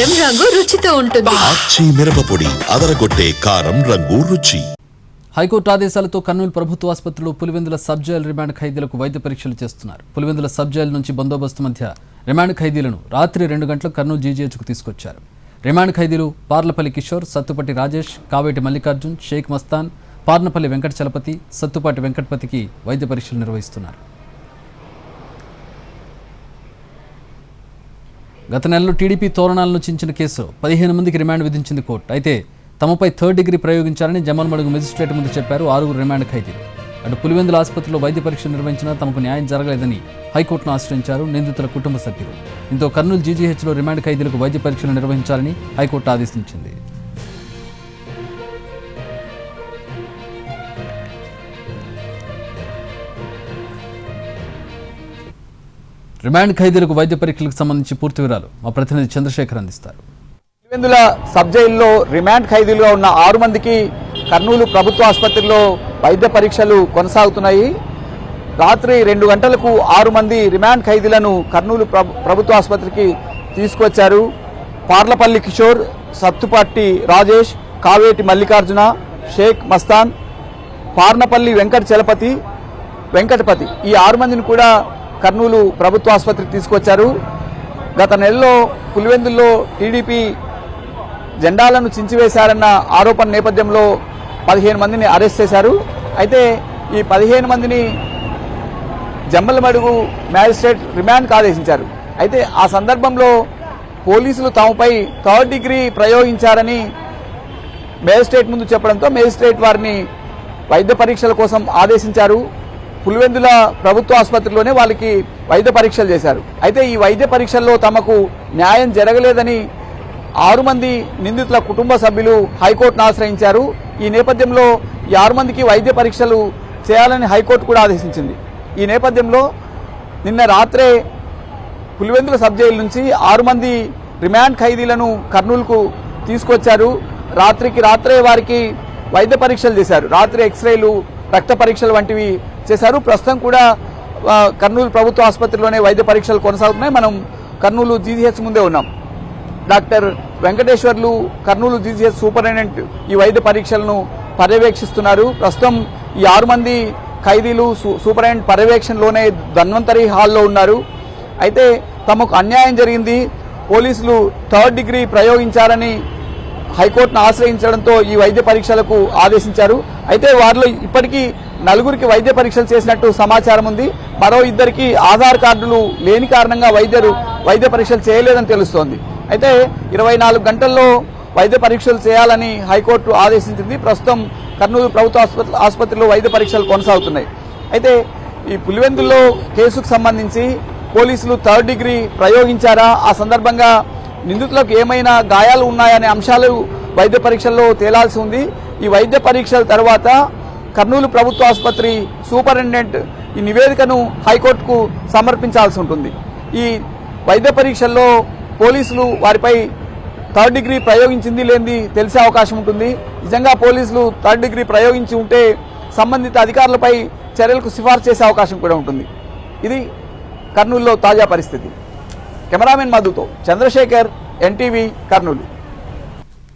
కారం రంగు రుచితో ఉంటుంది. మిరపపొడి అదరగొట్టే కారం రంగు రుచి. హైకోర్టు ఆదేశాలతో కర్నూలు ప్రభుత్వ ఆసుపత్రిలో పులివెందుల సబ్ జైలు రిమాండ్ ఖైదీలకు వైద్య పరీక్షలు చేస్తున్నారు. పులివెందుల సబ్ జైలు నుంచి బందోబస్తు మధ్య రిమాండ్ ఖైదీలను రాత్రి రెండు గంటలకు కర్నూలు జీజీహెచ్కు తీసుకొచ్చారు. రిమాండ్ ఖైదీలు పార్లపల్లి కిషోర్ సత్తుపట్టి రాజేష్ కావేటి మల్లికార్జున్ షేక్ మస్తాన్ పార్నపల్లి వెంకట చలపతి సత్తుపాటి వెంకటపతికి వైద్య పరీక్షలు నిర్వహిస్తున్నారు. గత నెలలో టీడీపీ తోరణాలను చించిన కేసులో పదిహేను మందికి రిమాండ్ విధించింది కోర్టు. అయితే తమపై థర్డ్ డిగ్రీ ప్రయోగించాలని జమ్మలమడుగు మెజిస్ట్రేట్ ముందు చెప్పారు ఆరుగురు రిమాండ్ ఖైదీలు. అటు పులివెందుల ఆసుపత్రిలో వైద్య పరీక్షలు నిర్వహించినా తమకు న్యాయం జరగలేదని హైకోర్టును ఆశ్రయించారు నిందితుల కుటుంబ సభ్యులు. దీంతో కర్నూలు జీజీహెచ్లో రిమాండ్ ఖైదీలకు వైద్య పరీక్షలు నిర్వహించాలని హైకోర్టు ఆదేశించింది. రిమాండ్ ఖైదీలకు వైద్య పరీక్షలకు సంబంధించి పూర్తి వివరాలు మా ప్రతినిధి చంద్రశేఖర్ అందిస్తారు. పులివెందుల సబ్ జైల్లో రిమాండ్ ఖైదీలుగా ఉన్న ఆరు మందికి కర్నూలు ప్రభుత్వ ఆసుపత్రిలో వైద్య పరీక్షలు కొనసాగుతున్నాయి. రాత్రి రెండు గంటలకు ఆరు మంది రిమాండ్ ఖైదీలను కర్నూలు ప్రభుత్వ ఆసుపత్రికి తీసుకొచ్చారు పార్లపల్లి కిషోర్ సత్తుపట్టి రాజేష్ కావేటి మల్లికార్జున షేక్ మస్తాన్ పార్నపల్లి వెంకట చలపతి వెంకటపతి ఈ ఆరు మందిని కూడా కర్నూలు ప్రభుత్వ ఆసుపత్రికి తీసుకొచ్చారు. గత నెలలో పులివెందుల్లో టీడీపీ జెండాలను చించివేశారన్న ఆరోపణ నేపథ్యంలో పదిహేను మందిని అరెస్ట్ చేశారు. అయితే ఈ పదిహేను మందిని జమ్మలమడుగు మ్యాజిస్ట్రేట్ రిమాండ్కు ఆదేశించారు. అయితే ఆ సందర్భంలో పోలీసులు తమపై థర్డ్ డిగ్రీ ప్రయోగించారని మేజిస్ట్రేట్ ముందు చెప్పడంతో మేజిస్ట్రేట్ వారిని వైద్య పరీక్షల కోసం ఆదేశించారు. పులివెందుల ప్రభుత్వ ఆసుపత్రిలోనే వాళ్ళకి వైద్య పరీక్షలు చేశారు. అయితే ఈ వైద్య పరీక్షల్లో తమకు న్యాయం జరగలేదని ఆరు మంది నిందితుల కుటుంబ సభ్యులు హైకోర్టును ఆశ్రయించారు. ఈ నేపథ్యంలో ఈ ఆరు మందికి వైద్య పరీక్షలు చేయాలని హైకోర్టు కూడా ఆదేశించింది. ఈ నేపథ్యంలో నిన్న రాత్రే పులివెందుల సబ్ జైలు నుంచి ఆరు మంది రిమాండ్ ఖైదీలను కర్నూలుకు తీసుకొచ్చారు. రాత్రికి రాత్రే వారికి వైద్య పరీక్షలు చేశారు. రాత్రి ఎక్స్రేలు రక్త పరీక్షలు వంటివి చేశారు. ప్రస్తుతం కూడా కర్నూలు ప్రభుత్వ ఆసుపత్రిలోనే వైద్య పరీక్షలు కొనసాగుతున్నాయి. మనం కర్నూలు జీజీహెచ్ ముందే ఉన్నాం. Doctor Venkateswarlu Kurnool GGH superintendent ఈ వైద్య పరీక్షలను పర్యవేక్షిస్తున్నారు. ప్రస్తుతం ఈ ఆరు మంది ఖైదీలు సూ- సూపరింటెండెంట్ పర్యవేక్షణలోనే ధన్వంతరి హాల్లో ఉన్నారు. అయితే తమకు అన్యాయం జరిగింది. పోలీసులు థర్డ్ డిగ్రీ ప్రయోగించారని హైకోర్టును ఆశ్రయించడంతో ఈ వైద్య పరీక్షలకు ఆదేశించారు. అయితే వారిలో ఇప్పటికీ నలుగురికి వైద్య పరీక్షలు చేసినట్టు సమాచారం ఉంది. మరో ఇద్దరికి ఆధార్ కార్డులు లేని కారణంగా వైద్యులు వైద్య పరీక్షలు చేయలేదని తెలుస్తోంది. అయితే ఇరవై నాలుగు గంటల్లో వైద్య పరీక్షలు చేయాలని హైకోర్టు ఆదేశించింది. ప్రస్తుతం కర్నూలు ప్రభుత్వ ఆసుపత్రి ఆసుపత్రిలో వైద్య పరీక్షలు కొనసాగుతున్నాయి. అయితే ఈ పులివెందుల్లో కేసుకు సంబంధించి పోలీసులు థర్డ్ డిగ్రీ ప్రయోగించారా? ఆ సందర్భంగా నిందితులకు ఏమైనా గాయాలు ఉన్నాయనే అంశాలు వైద్య పరీక్షల్లో తేలాల్సి ఉంది. ఈ వైద్య పరీక్షల తర్వాత కర్నూలు ప్రభుత్వ ఆసుపత్రి సూపరింటెండెంట్ ఈ నివేదికను హైకోర్టుకు సమర్పించాల్సి ఉంటుంది. ఈ వైద్య పరీక్షల్లో పోలీసులు వారిపై థర్డ్ డిగ్రీ ప్రయోగించింది లేనిది తెలిసే అవకాశం ఉంటుంది. నిజంగా పోలీసులు థర్డ్ డిగ్రీ ప్రయోగించి ఉంటే సంబంధిత అధికారులపై చర్యలకు సిఫార్సు చేసే అవకాశం కూడా ఉంటుంది. ఇది కర్నూలులో తాజా పరిస్థితి. కెమెరామెన్ మధుతో చంద్రశేఖర్ ఎన్టీవీ కర్నూలు.